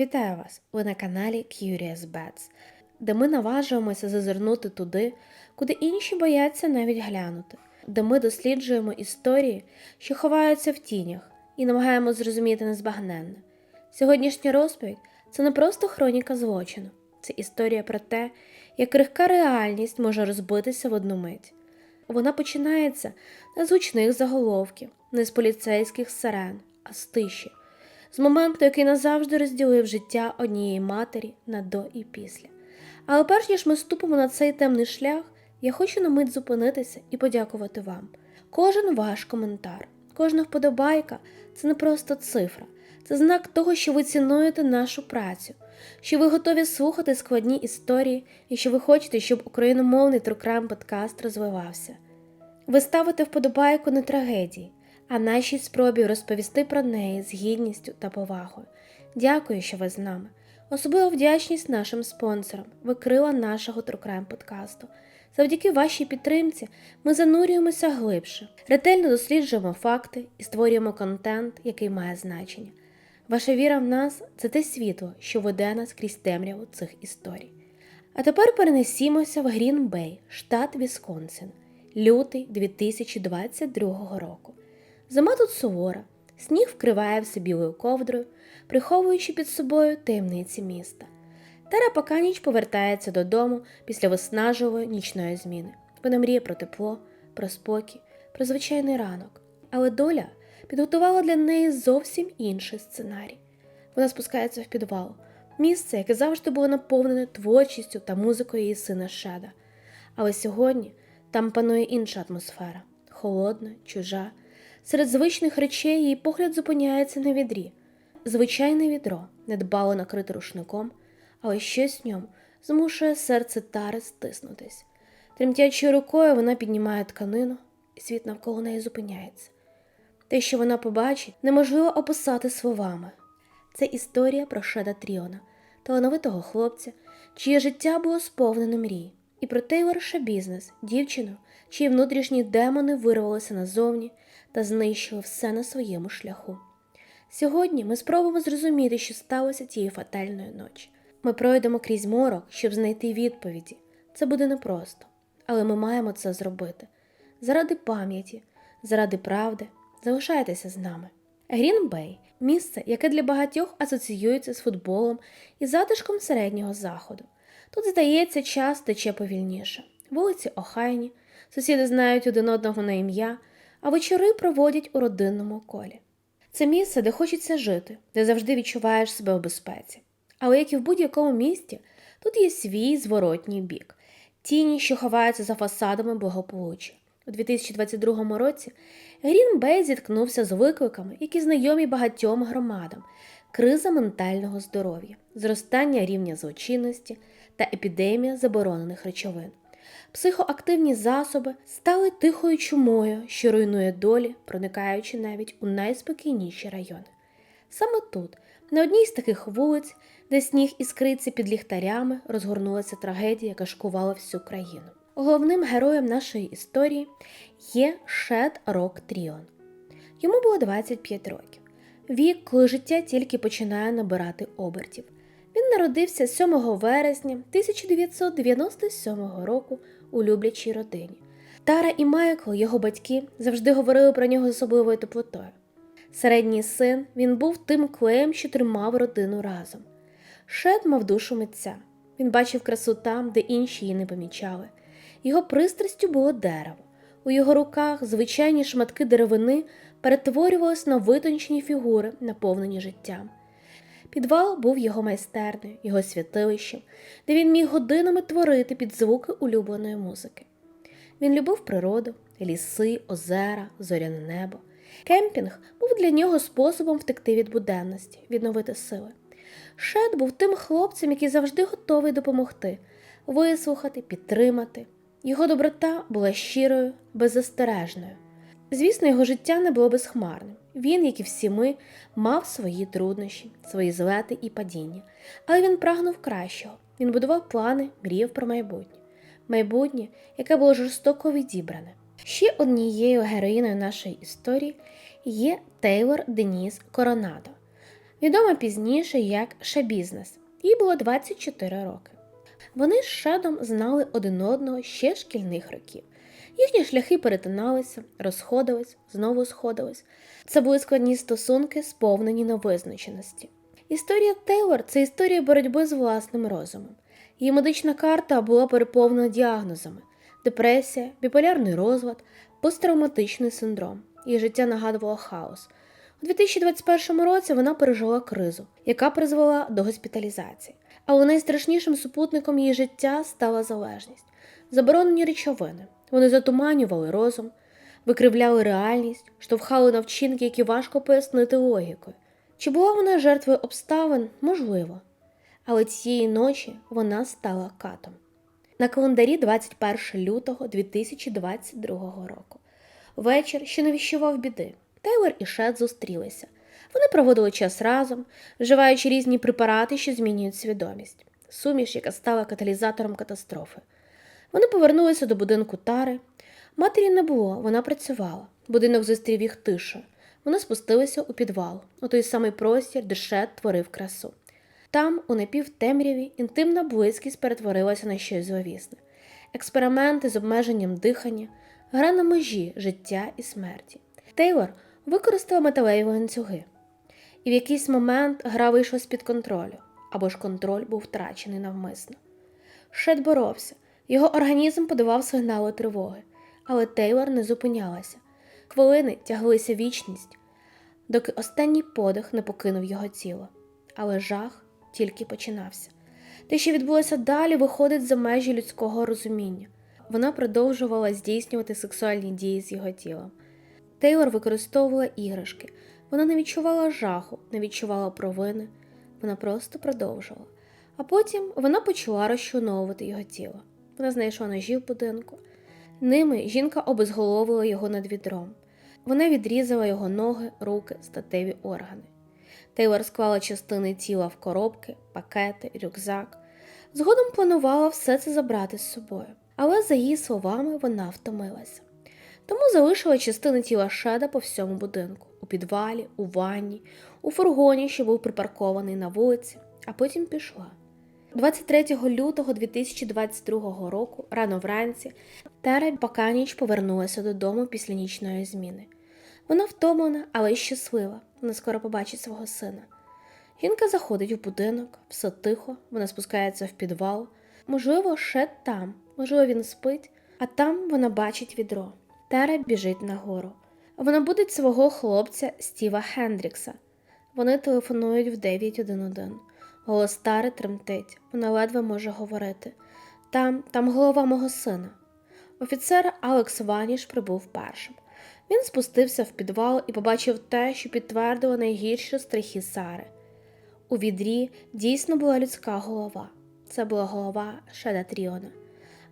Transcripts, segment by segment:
Вітаю вас! Ви на каналі Curious Bats, де ми наважуємося зазирнути туди, куди інші бояться навіть глянути, де ми досліджуємо історії, що ховаються в тінях, і намагаємося зрозуміти незбагненне. Сьогоднішня розповідь це не просто хроніка злочину, це історія про те, як крихка реальність може розбитися в одну мить. Вона починається не з гучних заголовків, не з поліцейських сирен, а з тиші з моменту, який назавжди розділив життя однієї матері на до і після. Але перш ніж ми ступимо на цей темний шлях, я хочу на мить зупинитися і подякувати вам. Кожен ваш коментар, кожна вподобайка це не просто цифра, це знак того, що ви цінуєте нашу працю, що ви готові слухати складні історії і що ви хочете, щоб україномовний Трукрам подкаст розвивався. Ви ставите вподобайку не трагедії, а нашій спробі розповісти про неї з гідністю та повагою. Дякую, що ви з нами. Особливо вдячність нашим спонсорам, ви крила нашого Трукрам подкасту. Завдяки вашій підтримці ми занурюємося глибше, ретельно досліджуємо факти і створюємо контент, який має значення. Ваша віра в нас це те світло, що веде нас крізь темряву цих історій. А тепер перенесімося в Грін-Бей, штат Вісконсин, лютий 2022 року. Зима тут сувора, сніг вкриває все білою ковдрою, приховуючи під собою таємниці міста. Тара пока ніч повертається додому після виснажливої нічної зміни. Вона мріє про тепло, про спокій, про звичайний ранок. Але доля підготувала для неї зовсім інший сценарій. Вона спускається в підвал, місце, яке завжди було наповнене творчістю та музикою її сина Шеда. Але сьогодні там панує інша атмосфера холодна, чужа. Серед звичних речей її погляд зупиняється на відрі. Звичайне відро, недбало накрите рушником, але щось в ньому змушує серце тари стиснутись. Тремтячою рукою вона піднімає тканину, і світ навколо неї зупиняється. Те, що вона побачить, неможливо описати словами. Це історія про Шеда Тріона, талановитого хлопця, чиє життя було сповнене мрій, і про Тейлора бізнес, дівчину, чиї внутрішні демони вирвалися назовні та знищили все на своєму шляху. Сьогодні ми спробуємо зрозуміти, що сталося тієї фатальної ночі. Ми пройдемо крізь морок, щоб знайти відповіді. Це буде непросто, але ми маємо це зробити. Заради пам'яті, заради правди, залишайтеся з нами. Грін-Бей місце, яке для багатьох асоціюється з футболом і затишком середнього заходу. Тут, здається, час тече повільніше. Вулиці охайні, сусіди знають один одного на ім'я, а вечори проводять у родинному колі. Це місце, де хочеться жити, де завжди відчуваєш себе в безпеці. Але як і в будь-якому місті, тут є свій зворотній бік, тіні, що ховаються за фасадами благополуччя. У 2022 році Грін-Бей зіткнувся з викликами, які знайомі багатьом громадам: криза ментального здоров'я, зростання рівня злочинності та епідемія заборонених речовин. Психоактивні засоби стали тихою чумою, що руйнує долі, проникаючи навіть у найспокійніші райони. Саме тут, на одній з таких вулиць, де сніг іскриться під ліхтарями, розгорнулася трагедія, яка шкувала всю країну. Головним героєм нашої історії є Шед Рок Тріон. Йому було 25 років. Вік, коли життя тільки починає набирати обертів. Народився 7 вересня 1997 року у люблячій родині. Тара і Майкл, його батьки, завжди говорили про нього з особливою теплотою. Середній син він був тим клеєм, що тримав родину разом. Шед мав душу митця. Він бачив красу там, де інші її не помічали. Його пристрастю було дерево. У його руках звичайні шматки деревини перетворювались на витончені фігури, наповнені життям. Підвал був його майстернею, його святилищем, де він міг годинами творити під звуки улюбленої музики. Він любив природу, ліси, озера, зоряне небо. Кемпінг був для нього способом втекти від буденності, відновити сили. Шед був тим хлопцем, який завжди готовий допомогти, вислухати, підтримати. Його доброта була щирою, беззастережною. Звісно, його життя не було безхмарним. Він, як і всі ми, мав свої труднощі, свої злети і падіння, але він прагнув кращого. Він будував плани, мріяв про майбутнє, майбутнє, яке було жорстоко відібране. Ще однією героїною нашої історії є Тейлор Деніс Коронадо. відома пізніше як Шабізнес. Їй було 24 роки. Вони з Шедом знали один одного ще шкільних років. Їхні шляхи перетиналися, розходились, знову сходились. Це були складні стосунки, сповнені невизначеності. Історія Тейлор це історія боротьби з власним розумом. Її медична карта була переповнена діагнозами: депресія, біполярний розлад, посттравматичний синдром. Її життя нагадувало хаос. У 2021 році вона пережила кризу, яка призвела до госпіталізації. Але найстрашнішим супутником її життя стала залежність, заборонені речовини. Вони затуманювали розум, викривляли реальність, штовхали на вчинки, які важко пояснити логікою. Чи була вона жертвою обставин? Можливо. Але цієї ночі вона стала катом. На календарі 21 лютого 2022 року. Вечір, що не віщував біди. Тейлор і Шет зустрілися. Вони проводили час разом, вживаючи різні препарати, що змінюють свідомість, суміш, яка стала каталізатором катастрофи. Вони повернулися до будинку Тари. Матері не було, вона працювала. Будинок зустрів їх тишою. Вони спустилися у підвал, у той самий простір, де Шет творив красу. Там, у напівтемряві, інтимна близькість перетворилася на щось зловісне. Експерименти з обмеженням дихання, гра на межі життя і смерті. Тейлор використала металеві ланцюги. І в якийсь момент гра вийшла з-під контролю, або ж контроль був втрачений навмисно. Шет боровся, його організм подавав сигнали тривоги, але Тейлор не зупинялася. Хвилини тяглися вічність, доки останній подих не покинув його тіло. Але жах тільки починався. Те, що відбулося далі, виходить за межі людського розуміння. Вона продовжувала здійснювати сексуальні дії з його тілом. Тейлор використовувала іграшки. Вона не відчувала жаху, не відчувала провини, вона просто продовжувала. А потім вона почала розчуновувати його тіло. Вона знайшла ножі в будинку. Ними жінка обезголовила його над відром. Вона відрізала його ноги, руки, статеві органи. Тейлор склала частини тіла в коробки, пакети, рюкзак. Згодом планувала все це забрати з собою, але, за її словами, вона втомилася. Тому залишила частини тіла Шеда по всьому будинку у підвалі, у ванні, у фургоні, що був припаркований на вулиці, а потім пішла. 23 лютого 2022 року, рано вранці, Тера Баканіч повернулася додому після нічної зміни. Вона втомлена, але й щаслива. Вона скоро побачить свого сина. Жінка заходить в будинок, все тихо, вона спускається в підвал. Можливо, Шет там, можливо, він спить, а там вона бачить відро. Тера біжить нагору. Вона будить свого хлопця Стіва Хендрікса. Вони телефонують в 911. Голос Тари тремтить, вона ледве може говорити. Там, там голова мого сина. Офіцер Алекс Ваніш прибув першим. Він спустився в підвал і побачив те, що підтвердило найгірші страхи Сари. У відрі дійсно була людська голова. Це була голова Шеда Тріона.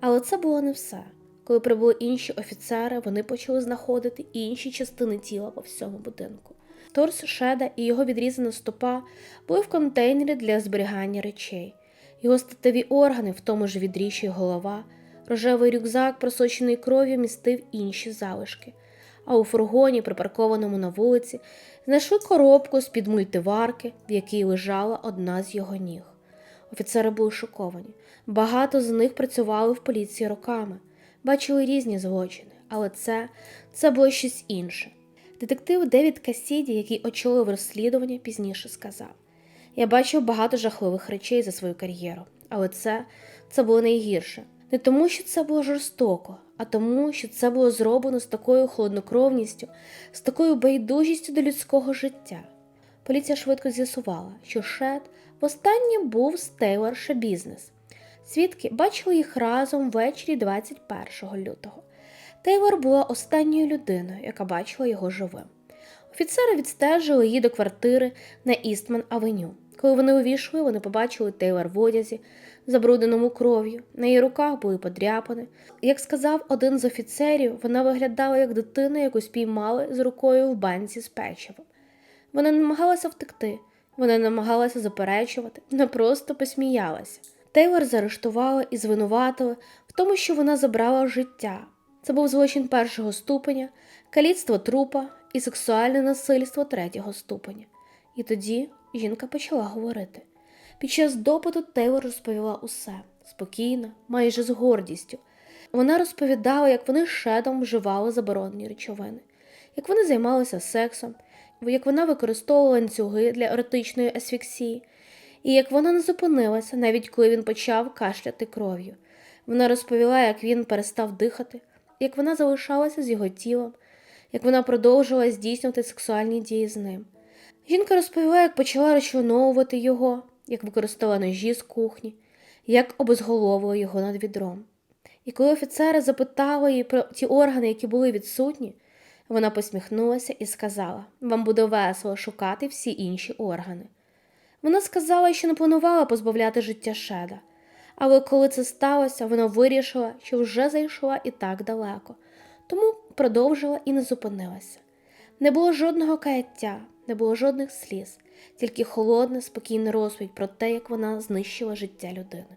Але це було не все. Коли прибули інші офіцери, вони почали знаходити інші частини тіла по всьому будинку. Торс Шеда і його відрізана стопа були в контейнері для зберігання речей. Його статеві органи, в тому ж відрі, що голова, рожевий рюкзак, просочений кров'ю, містив інші залишки. А у фургоні, припаркованому на вулиці, знайшли коробку з-під мультиварки, в якій лежала одна з його ніг. Офіцери були шоковані. Багато з них працювали в поліції роками, бачили різні злочини, але це, це було щось інше. Детектив Девід Касіді, який очолив розслідування, пізніше сказав: Я бачив багато жахливих речей за свою кар'єру, але це, це було найгірше. Не тому, що це було жорстоко, а тому, що це було зроблено з такою холоднокровністю, з такою байдужістю до людського життя. Поліція швидко з'ясувала, що Шет востаннє був з Тейлор Бізнес. Свідки бачили їх разом ввечері 21 лютого. Тейлор була останньою людиною, яка бачила його живим. Офіцери відстежили її до квартири на Істман Авеню. Коли вони увійшли, вони побачили Тейлор в одязі, забрудненому кров'ю. На її руках були подряпини. Як сказав один з офіцерів, вона виглядала як дитина, яку спіймали з рукою в банці з печивом. Вона намагалася втекти, вона намагалася заперечувати, вона просто посміялася. Тейлор заарештували і звинуватили в тому, що вона забрала життя. Це був злочин першого ступеня, каліцтво трупа і сексуальне насильство третього ступеня. І тоді жінка почала говорити. Під час допиту Тейлор розповіла усе спокійно, майже з гордістю. Вона розповідала, як вони Шедом вживали заборонені речовини, як вони займалися сексом, як вона використовувала ланцюги для еротичної асфіксії, і як вона не зупинилася, навіть коли він почав кашляти кров'ю. Вона розповіла, як він перестав дихати, як вона залишалася з його тілом, як вона продовжувала здійснювати сексуальні дії з ним. Жінка розповіла, як почала розчленовувати його, як використала ножі з кухні, як обезголовила його над відром. І коли офіцери запитали її про ті органи, які були відсутні, вона посміхнулася і сказала: Вам буде весело шукати всі інші органи. Вона сказала, що не планувала позбавляти життя Шеда, але коли це сталося, вона вирішила, що вже зайшла і так далеко, тому продовжила і не зупинилася. Не було жодного каяття, не було жодних сліз, тільки холодна, спокійна розповідь про те, як вона знищила життя людини.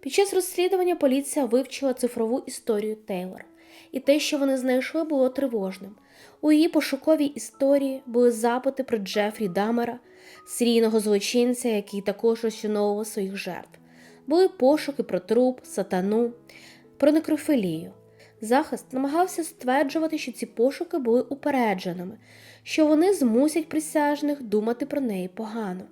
Під час розслідування поліція вивчила цифрову історію Тейлор, і те, що вони знайшли, було тривожним. У її пошуковій історії були запити про Джефрі Дамера, серійного злочинця, який також розчиновував своїх жертв. Були пошуки про труп, сатану, про некрофілію. Захист намагався стверджувати, що ці пошуки були упередженими, що вони змусять присяжних думати про неї погано.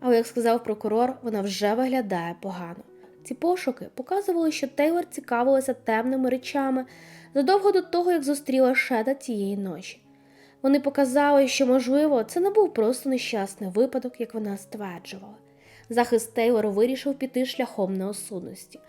Але, як сказав прокурор, вона вже виглядає погано. Ці пошуки показували, що Тейлор цікавилася темними речами задовго до того, як зустріла Шеда тієї ночі. Вони показали, що, можливо, це не був просто нещасний випадок, як вона стверджувала. Захист Тейлора вирішив піти шляхом неосудності.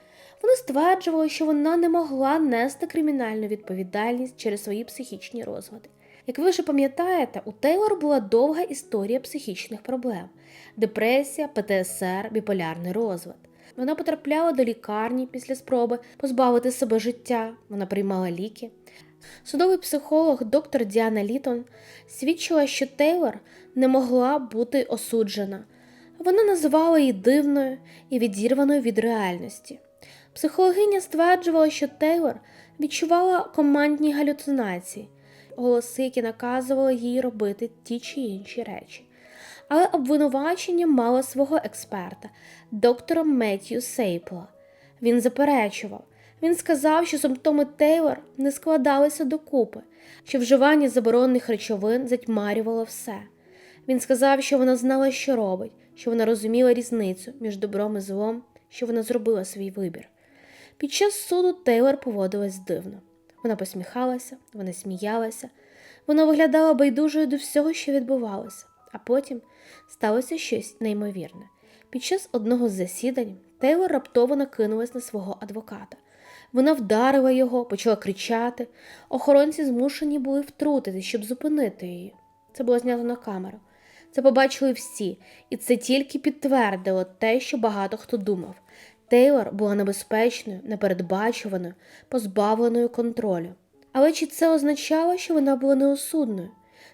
Вони стверджували, що вона не могла нести кримінальну відповідальність через свої психічні розлади. Як ви вже пам'ятаєте, у Тейлор була довга історія психічних проблем: депресія, ПТСР, біполярний розлад. Вона потрапляла до лікарні після спроби позбавити себе життя, вона приймала ліки. Судовий психолог доктор Діана Літон свідчила, що Тейлор не могла бути осуджена. Вона називала її дивною і відірваною від реальності. Психологиня стверджувала, що Тейлор відчувала командні галюцинації, голоси, які наказували їй робити ті чи інші речі. Але обвинувачення мало свого експерта, доктора Меттью Сейпла. Він заперечував. Він сказав, що симптоми Тейлор не складалися докупи, що вживання заборонених речовин затьмарювало все. Він сказав, що вона знала, що робить, що вона розуміла різницю між добром і злом, що вона зробила свій вибір. Під час суду Тейлор поводилась дивно. Вона посміхалася, вона сміялася, вона виглядала байдужою до всього, що відбувалося, а потім сталося щось неймовірне. Під час одного з засідань Тейлор раптово накинулась на свого адвоката. Вона вдарила його, почала кричати. Охоронці змушені були втрутитись, щоб зупинити її. Це було знято на камеру. Це побачили всі, і це тільки підтвердило те, що багато хто думав. Тейлор була небезпечною, непередбачуваною, позбавленою контролю. Але чи це означало, що вона була неосудною?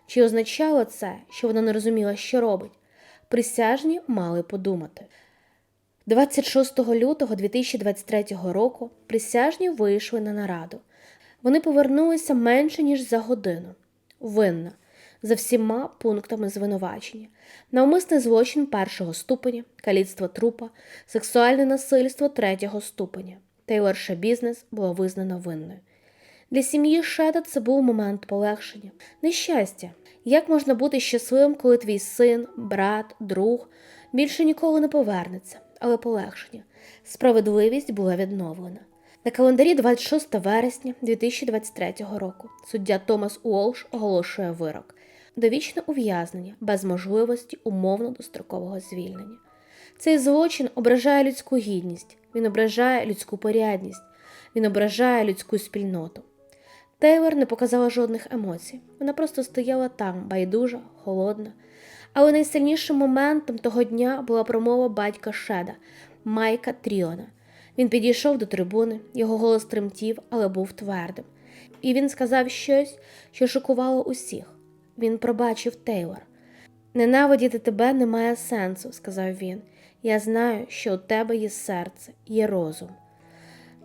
Чи означало це, що вона не розуміла, що робить? Присяжні мали подумати. 26 лютого 2023 року присяжні вийшли на нараду. Вони повернулися менше, ніж за годину. Винна за всіма пунктами звинувачення, навмисний злочин першого ступеня, каліцтво трупа, сексуальне насильство третього ступеня. Тейлорша бізнес була визнана винною. Для сім'ї Шеда це був момент полегшення, нещастя. Як можна бути щасливим, коли твій син, брат, друг більше ніколи не повернеться, але полегшення. Справедливість була відновлена. На календарі 26 вересня 2023 року суддя Томас Уолш оголошує вирок довічне ув'язнення без можливості умовно дострокового звільнення. Цей злочин ображає людську гідність, він ображає людську порядність, він ображає людську спільноту. Тейлор не показала жодних емоцій. Вона просто стояла там, байдужа, холодна. Але найсильнішим моментом того дня була промова батька Шеда, Майка Тріона. Він підійшов до трибуни, його голос тремтів, але був твердим. І він сказав щось, що шокувало усіх. Він пробачив Тейлор. Ненавидіти тебе немає сенсу, сказав він. Я знаю, що у тебе є серце, є розум.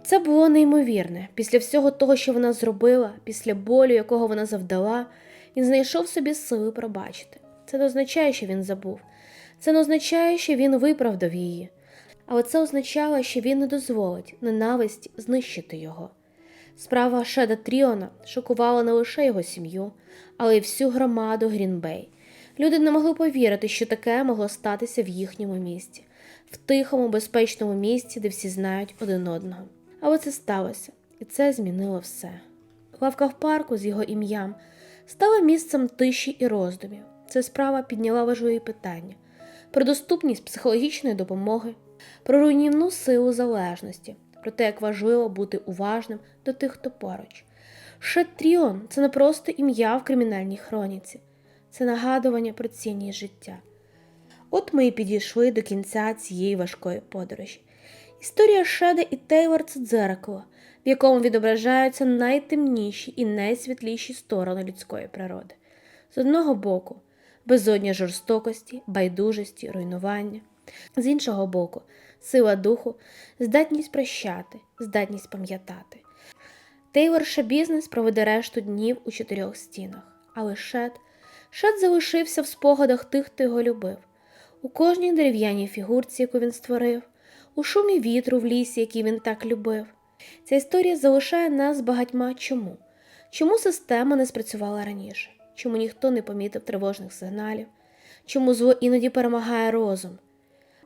Це було неймовірне. Після всього того, що вона зробила, після болю, якого вона завдала, він знайшов собі сили пробачити. Це не означає, що він забув. Це не означає, що він виправдав її, але це означало, що він не дозволить ненависті знищити його. Справа Шеда Тріона шокувала не лише його сім'ю, але й всю громаду Грінбей. Люди не могли повірити, що таке могло статися в їхньому місті, в тихому, безпечному місті, де всі знають один одного. Але це сталося, і це змінило все. Лавка в парку з його ім'ям стала місцем тиші і роздумів. Ця справа підняла важливі питання про доступність психологічної допомоги, про руйнівну силу залежності, про те, як важливо бути уважним до тих, хто поруч. Шетріон це не просто ім'я в кримінальній хроніці, це нагадування про цінність життя. От ми і підійшли до кінця цієї важкої подорожі. Історія Шеда і Тейлор дзеркало, в якому відображаються найтемніші і найсвітліші сторони людської природи. З одного боку, безодня жорстокості, байдужості, руйнування, з іншого боку, сила духу, здатність прощати, здатність пам'ятати. Тейлор ще бізнес проведе решту днів у чотирьох стінах, але Шед, Шед залишився в спогадах тих, хто його любив, у кожній дерев'яній фігурці, яку він створив, у шумі вітру в лісі, який він так любив. Ця історія залишає нас багатьма чому. Чому система не спрацювала раніше? Чому ніхто не помітив тривожних сигналів? Чому зло іноді перемагає розум?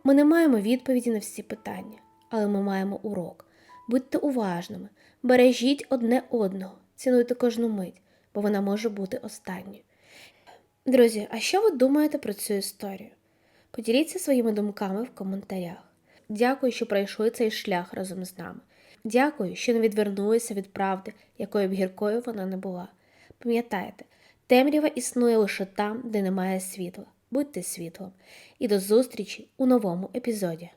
Ми не маємо відповіді на всі питання, але ми маємо урок. Будьте уважними, бережіть одне одного, цінуйте кожну мить, бо вона може бути останньою. Друзі, а що ви думаєте про цю історію? Поділіться своїми думками в коментарях. Дякую, що пройшли цей шлях разом з нами. Дякую, що не відвернулися від правди, якою б гіркою вона не була. Пам'ятайте, темрява існує лише там, де немає світла. Будьте світлом. І до зустрічі у новому епізоді.